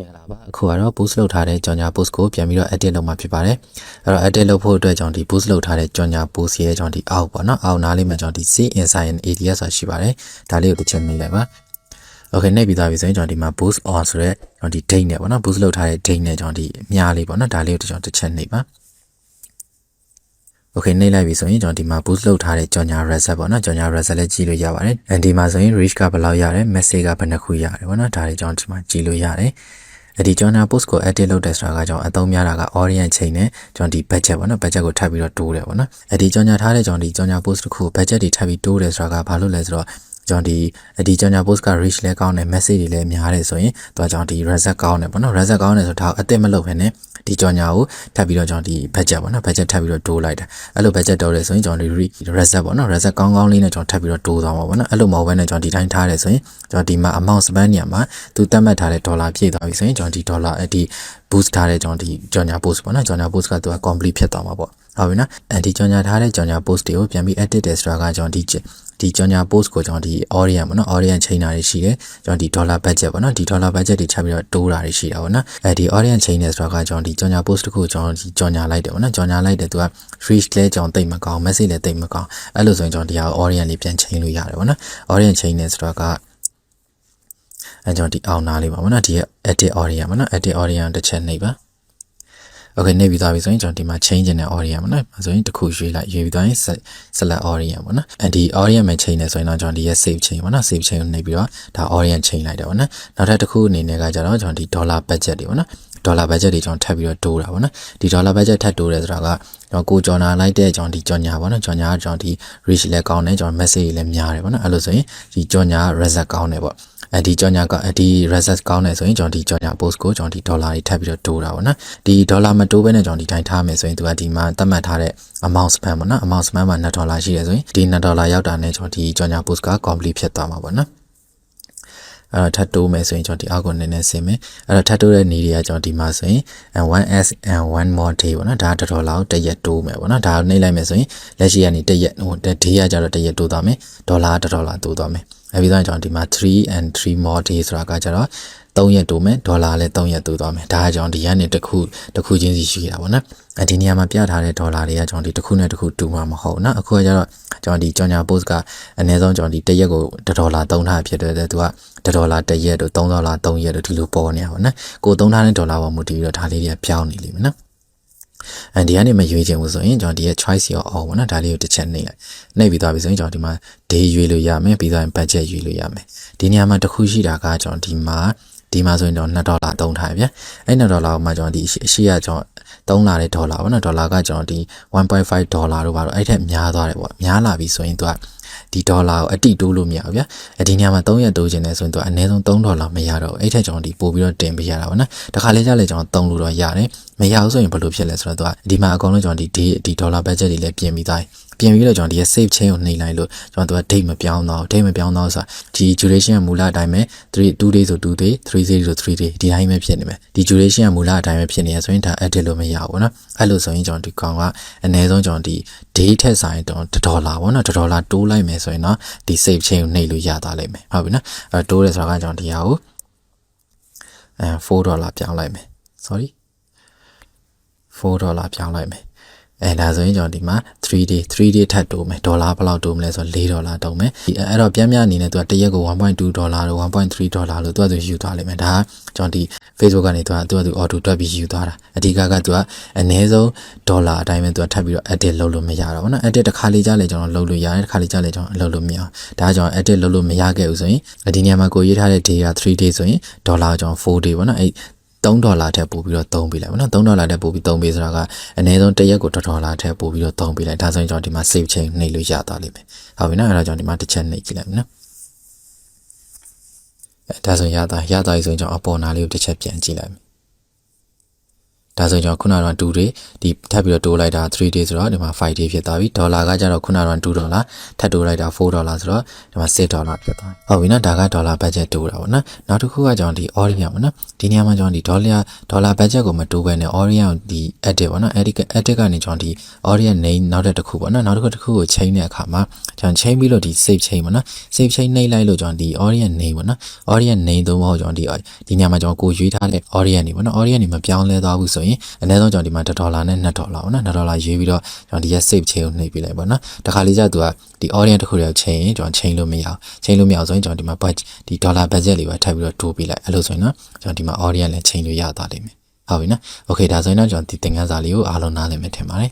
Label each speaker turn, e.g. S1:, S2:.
S1: မင်္ဂလာပါအခုကတော့ boost လုပ်ထားတဲ့ကြော်ညာ post ကိုပြန်ပြီးတော့ edit လုပ်မှာဖြစ်ပါတယ်အဲ့တော့ edit လုပ်ဖို့အတွက်ကျွန်တော်ဒီ boost လုပ်ထားတဲ့ကြော်ညာ post ရဲ့ကျွန်တော်ဒီအောက်ပေါ့နော်အောက်နားလေးမှာကျွန်တော်ဒီ see inside and ads ဆိုတာရှိပါတယ်ဒါလေးကိုတစ်ချက်နှိပ်လိုက်ပါ okay နှိပ်ပြီးသားပြီဆိုရင်ကျွန်တော်ဒီမှာ boost on ဆိုတဲ့ကျွန်တော်ဒီ date နဲ့ပေါ့နော် boost လုပ်ထားတဲ့ date နဲ့ကျွန်တော်ဒီအများလေးပေါ့နော်ဒါလေးကိုကျွန်တော်တစ်ချက်နှိပ်ပါ Okay နှိပ်လိုက်ပြီဆိုရင်ကျွန်တော်ဒီမှာ boost လုပ်ထားတဲ့ကြော်ညာ reset ပေါ့နော်ကြော်ညာ reset လည်းကြည့်လို့ရပါတယ်။ and ဒီမှာဆိုရင် reach ကဘယ်လောက်ရတယ် message ကဘယ်နှခုရတယ်ပေါ့နော်ဒါတွေကျွန်တော်ဒီမှာကြည့်လို့ရတယ်။အဲ ဒီကြော်ညာ post ကို edit လုပ်တဲ့ဆိုတာကကျွန်တော်အသုံးများတာက audience ချိန်နဲ့ကျွန်တော်ဒီ budget ပေါ့နော် budget ကိုထပ်ပြီးတော့တိုးတယ်ပေါ့နော်။အဲဒီကြော်ညာထားတဲ့ကျွန်တော်ဒီကြော်ညာ post တစ်ခု budget တွေထပ်ပြီးတိုးတယ်ဆိုတာကဘာလို့လဲဆိုတော့ ကျွန်တော်ဒီဒီကြောင်ညာ post က reach လဲကောင်းတယ် message တွေလည်းများတယ်ဆိုရင်သူကကျွန်တော်ဒီ reset ကောင်းတယ်ပေါ့နော် reset ကောင်းတယ်ဆိုတော့ဒါအစ်စ်မလုပ်ဘဲနဲ့ဒီကြောင်ညာကိုထပ်ပြီးတော့ကျွန်တော်ဒီ budget ပေါ့နော် budget ထပ်ပြီးတော့တိုးလိုက်တာအဲ့လို budget တိုးတယ်ဆိုရင်ကျွန်တော်ဒီ reset ပေါ့နော် reset ကောင်းကောင်းလေးနဲ့ကျွန်တော်ထပ်ပြီးတော့တိုးသွားမှာပေါ့နော်အဲ့လိုမဟုတ်ဘဲနဲ့ကျွန်တော်ဒီတိုင်းထားတယ်ဆိုရင်ကျွန်တော်ဒီမှာ amount spend ညမှာသူသတ်မှတ်ထားတဲ့ dollar ပြည့်သွားပြီဆိုရင်ကျွန်တော်ဒီ dollar ဒီ boost ထားတဲ့ကျွန်တော်ဒီကြောင်ညာ post ပေါ့နော်ကြောင်ညာ post ကသူက complete ဖြစ်သွားမှာပေါ့ဟုတ်ပြီနော်အဲဒီကြောင်ညာထားတဲ့ကြောင်ညာ post တွေကိုပြန်ပြီး edit တယ်ဆိုတာကကျွန်တော်ဒီ ဒီကြောင်ညာ post ကိုကျွန်တော်ဒီ audience ပေါ့နော် audience ချိန်တာတွေရှိတယ်ကျွန်တော်ဒီ dollar budget ပေါ့နော်ဒီ dollar budget တွေချပြီးတော့တိုးတာတွေရှိတာပေါ့နော်အဲဒီ audience ချိန်နေဆိုတာကကျွန်တော်ဒီကြောင်ညာ post တစ်ခုကျွန်တော်ဒီကြောင်ညာလိုက်တယ်ပေါ့နော်ကြောင်ညာလိုက်တယ်သူက reach လဲကျွန်တော်တိတ်မကောင်း message လဲတိတ်မကောင်းအဲ့လိုဆိုရင်ကျွန်တော်ဒီဟာ audience လေးပြန်ချိန်လို့ရတယ်ပေါ့နော် audience ချိန်နေဆိုတာကအဲကျွန်တော်ဒီအောင်နာလေးပါပေါ့နော်ဒီ edit audience ပေါ့နော် edit audience တစ်ချက်နှိပ်ပါ Okay နေပြီးသွားပြီဆိုရင်ကျွန်တော်ဒီမှာ change တဲ့ audience ပေါ့နော်။ဆိုရင်တစ်ခုရွေးလိုက်ရွေးပြီးသွားရင် select audience ပေါ့နော်။အဲဒီ audience မှာ change နေဆိုရင်တော့ကျွန်တော်ဒီရဲ့ save change ပေါ့နော်။ save change ကိုနှိပ်ပြီးတော့ဒါ audience change လိုက်တယ်ပေါ့နော်။နောက်ထပ်တစ်ခုအနေနဲ့ကကျတော့ကျွန်တော်ဒီ dollar budget တွေပေါ့နော်။ dollar budget တွေကျွန်တော်ထပ်ပြီးတော့တိုးတာပေါ့နော်။ဒီ dollar budget ထပ်တိုးတယ်ဆိုတာကကျွန်တော်ကိုကြော်နာလိုက်တဲ့ကျွန်တော်ဒီကြော်ညာပေါ့နော်။ကြော်ညာကကျွန်တော်ဒီ reach လည်းကောင်းတယ်ကျွန်တော် message တွေလည်းများတယ်ပေါ့နော်။အဲ့လိုဆိုရင်ဒီကြော်ညာ result ကောင်းတယ်ပေါ့။ အဲဒီကြော်ညာကဒီ result ကောင်းတယ်ဆိုရင်ကျွန်တော်ဒီကြော်ညာ post ကိုကျွန်တော်ဒီ dollar တွေထပ်ပြီးတော့တိုးတာပေါ့နော်ဒီ dollar မတိုးဘဲနဲ့ကျွန်တော်ဒီတိုင်းထားမယ်ဆိုရင်သူကဒီမှာသတ်မှတ်ထားတဲ့ amount spend ပေါ့နော် amount spend မှာ2 dollar ရှိတယ်ဆိုရင်ဒီ2 dollar ရောက်တာနဲ့ကျွန်တော်ဒီကြော်ညာ post က complete ဖြစ်သွားမှာပေါ့နော်အဲ့တော့ထပ်တိုးမယ်ဆိုရင်ကျွန်တော်ဒီအောက်ကိုနည်းနည်းဆင်မယ်အဲ့တော့ထပ်တိုးတဲ့နေတွေကကျွန်တော်ဒီမှာဆိုရင် 1s and 1 more day ပေါ့နော်ဒါတတော်လောက်တစ်ရက်တိုးမယ်ပေါ့နော်ဒါကိုနှိပ်လိုက်မယ်ဆိုရင်လက်ရှိကနေတစ်ရက်ဟို day ကကြတော့တစ်ရက်တိုးသွားမယ်ဒေါ်လာတတော်လာတိုးသွားမယ် အဲ့ပြီးတော့ကျွန်တော်ဒီမှာ3 and 3 more day ဆိုတာကကြတော့3ရက်တိုးမယ်ဒေါ်လာလည်း3ရက်တိုးသွားမယ်ဒါကကျွန်တော်ဒီကနေတစ်ခုတစ်ခုချင်းစီရှိတာပေါ့နော်အဲဒီနေရာမှာပြထားတဲ့ဒေါ်လာတွေကကျွန်တော်ဒီတစ်ခုနဲ့တစ်ခုတူမှာမဟုတ်နော်အခုကကျတော့ကျွန်တော်ဒီကြောင်ညာ post ကအနည်းဆုံးကျွန်တော်ဒီတစ်ရက်ကိုဒေါ်လာ3ထားဖြစ်တဲ့သူကဒေါ်လာ1ရက်တို့3ဒေါ်လာ3ရက်တို့ဒီလိုပေါ်နေတာပေါ့နော်ကို3ထားတဲ့ဒေါ်လာပေါ်မူတည်ပြီးတော့ဒါလေးတွေကပြောင်းနေလိမ့်မယ်နော် အဲ့ဒီကနေမရွေးချင်ဘူးဆိုရင်ကျွန်တော်ဒီရဲ့ choice ရောအောင်ပေါ့နော်ဒါလေးကိုတစ်ချက်နှိပ်လိုက်နှိပ်ပြီးသွားပြီဆိုရင်ကျွန်တော်ဒီမှာ day ရွေးလို့ရမယ်ပြီးတော့ budget ရွေးလို့ရမယ်ဒီနေရာမှာတစ်ခုရှိတာကကျွန်တော်ဒီမှာဒီမှာဆိုရင်တော့2ဒေါ်လာသုံးထားဗျအဲ့2ဒေါ်လာကိုမှကျွန်တော်ဒီအရှိရကျွန်တော်သုံးလာတဲ့ဒေါ်လာပေါ့နော်ဒေါ်လာကကျွန်တော်ဒီ1.5ဒေါ်လာတို့ပါတော့အဲ့ထက်များသွားတယ်ပေါ့များလာပြီဆိုရင်သူက ဒီဒေါ်လာကိုအတိတိုးလို့မရဘူးဗျ။ဒီညမှာ3ရက်တိုးခြင်းနဲ့ဆိုရင်သူအနည်းဆုံး3ဒေါ်လာမရတော့ဘူး။အဲ့ထက်ကျွန်တော်ဒီပို့ပြီးတော့တင်ပေးရတာပေါ့နော်။တခါလေကြာလေကျွန်တော်3လို့တော့ရတယ်။မရဘူးဆိုရင်ဘယ်လိုဖြစ်လဲဆိုတော့သူကဒီမှာအကုန်လုံးကျွန်တော်ဒီဒီဒေါ်လာဘတ်ဂျက်တွေလည်းပြင်ပြီးသား။ ပြင်ပြီးတော့ကျွန်တော်ဒီရဲ့ save chain ကိုနှိပ်လိုက်လို့ကျွန်တော်တို့က date မပြောင်းတော့ date မပြောင်းတော့ဆိုတာဒီ duration ကမူလအတိုင်းပဲ3 2 days ဆို2 day 3 days ဆို3 day ဒီတိုင်းပဲဖြစ်နေမယ်ဒီ duration ကမူလအတိုင်းပဲဖြစ်နေရဆိုရင်ဒါ edit လို့မရဘူးเนาะအဲ့လိုဆိုရင်ကျွန်တော်ဒီကောင်ကအနည်းဆုံးကျွန်တော်ဒီ day ထက်ဆိုင်တော့1ဒေါ်လာပေါ့နော်1ဒေါ်လာတိုးလိုက်မယ်ဆိုရင်တော့ဒီ save chain ကိုနှိပ်လို့ရသွားလိမ့်မယ်ဟုတ်ပြီနော်အဲတိုးတယ်ဆိုတာကကျွန်တော်ဒီဟာကိုအဲ4ဒေါ်လာပြောင်းလိုက်မယ် sorry 4ဒေါ်လာပြောင်းလိုက်မယ် အဲဒါဆိုရင်ကျွန်တော်ဒီမှာ 3D 3D ထပ်တိုးမယ်ဒေါ်လာဘယ်လောက်တိုးမလဲဆိုတော့4ဒေါ်လာတိုးမယ်ဒီအဲ့တော့ပြန်ပြအနေနဲ့သူကတရက်ကို1.2ဒေါ်လာလို့1.3ဒေါ်လာလို့သူကသူယူသွားလိမ့်မယ်ဒါကကျွန်တော်ဒီ Facebook ကနေသူကသူကသူ auto တွက်ပြီးယူသွားတာအဓိကကသူကအနည်းဆုံးဒေါ်လာအတိုင်းပဲသူကထပ်ပြီးတော့ edit လုပ်လို့မရတော့ဘူးနော် edit တစ်ခါလေးကြားလေကျွန်တော်လုပ်လို့ရတယ်တစ်ခါလေးကြားလေကျွန်တော်လုပ်လို့မရအောင်ဒါကြောင့် edit လုပ်လို့မရခဲ့ဘူးဆိုရင်ဒီနေရာမှာကိုရေးထားတဲ့ day က 3 day ဆိုရင်ဒေါ်လာကျွန်တော် 4 day ပေါ့နော်အဲ့ 3ဒေါ်လာထက်ပို့ပြီးတော့သုံးပေးလိုက်ပါနော်3ဒေါ်လာထက်ပို့ပြီးသုံးပေးဆိုတာကအနည်းဆုံးတစ်ရက်ကို1ဒေါ်လာထက်ပို့ပြီးတော့သုံးပေးလိုက်ဒါဆိုရင်ကျွန်တော်ဒီမှာ save chain နှိပ်လို့ရသွားလိမ့်မယ်ဟုတ်ပြီနော်အဲ့ဒါကြောင့်ဒီမှာတစ်ချက်နှိပ်ကြည့်လိုက်မယ်နော်အဲဒါဆိုရတာရတာဆိုရင်ကျွန်တော်အပေါ်နာလေးကိုတစ်ချက်ပြန်ကြည့်လိုက်မယ် ဒါဆိုကျွန်တော်ခုနကတော့2 day ဒီထပ်ပြီးတော့တိုးလိုက်တာ3 day ဆိုတော့ဒီမှာ5 day ဖြစ်သွားပြီဒေါ်လာကကြတော့ခုနကတော့2ဒေါ်လာထပ်တိုးလိုက်တာ4ဒေါ်လာဆိုတော့ဒီမှာ6ဒေါ်လာဖြစ်သွားပြီဟုတ်ပြီနော်ဒါကဒေါ်လာဘတ်ဂျက်တိုးတာပေါ့နော်နောက်တစ်ခုကကျွန်တော်ဒီ Orient ပေါ့နော်ဒီနေရာမှာကျွန်တော်ဒီဒေါ်လာဒေါ်လာဘတ်ဂျက်ကိုမတိုးဘဲနဲ့ Orient ဒီ edit ပေါ့နော် edit edit ကနေကျွန်တော်ဒီ Orient name နောက်တစ်ခုပေါ့နော်နောက်တစ်ခုတစ်ခုကိုချိန်တဲ့အခါမှာကျွန်တော်ချိန်ပြီးလို့ဒီ save ချိန်ပေါ့နော် save ချိန်နှိပ်လိုက်လို့ကျွန်တော်ဒီ Orient name ပေါ့နော် Orient name သုံးဖို့ကျွန်တော်ဒီဒီနေရာမှာကျွန်တော်ကိုရွေးထားတဲ့ Orient နေပေါ့နော် Orient နေမပြောင်းလဲသွားဘူးဆိုရင်အနည်းဆုံးကျွန်တော်ဒီမှာ1ဒေါ်လာနဲ့2ဒေါ်လာပေါ့နော်2ဒေါ်လာရွေးပြီးတော့ကျွန်တော်ဒီရဲ့ save ချိန်ကိုနှိပ်ပြလိုက်ပေါ့နော်တခါလေးကျသူကဒီ Orient တစ်ခုတည်းချိန်ရင်ကျွန်တော်ချိန်လို့မရအောင်ချိန်လို့မရအောင်ဆိုရင်ကျွန်တော်ဒီမှာ budget ဒီ dollar budget လေးပဲထပ်ပြီးတော့တိုးပေးလိုက်အဲ့လိုဆိုရင်နော်ကျွန်တော်ဒီမှာ Orient လည်းချိန်လို့ရသွားလိမ့်မယ်ဟုတ်ပြီနော် okay ဒါဆိုရင်တော့ကျွန်တော်ဒီသင်ခန်းစာလေးကိုအားလုံးနားလည်မယ်ထင်ပါတယ်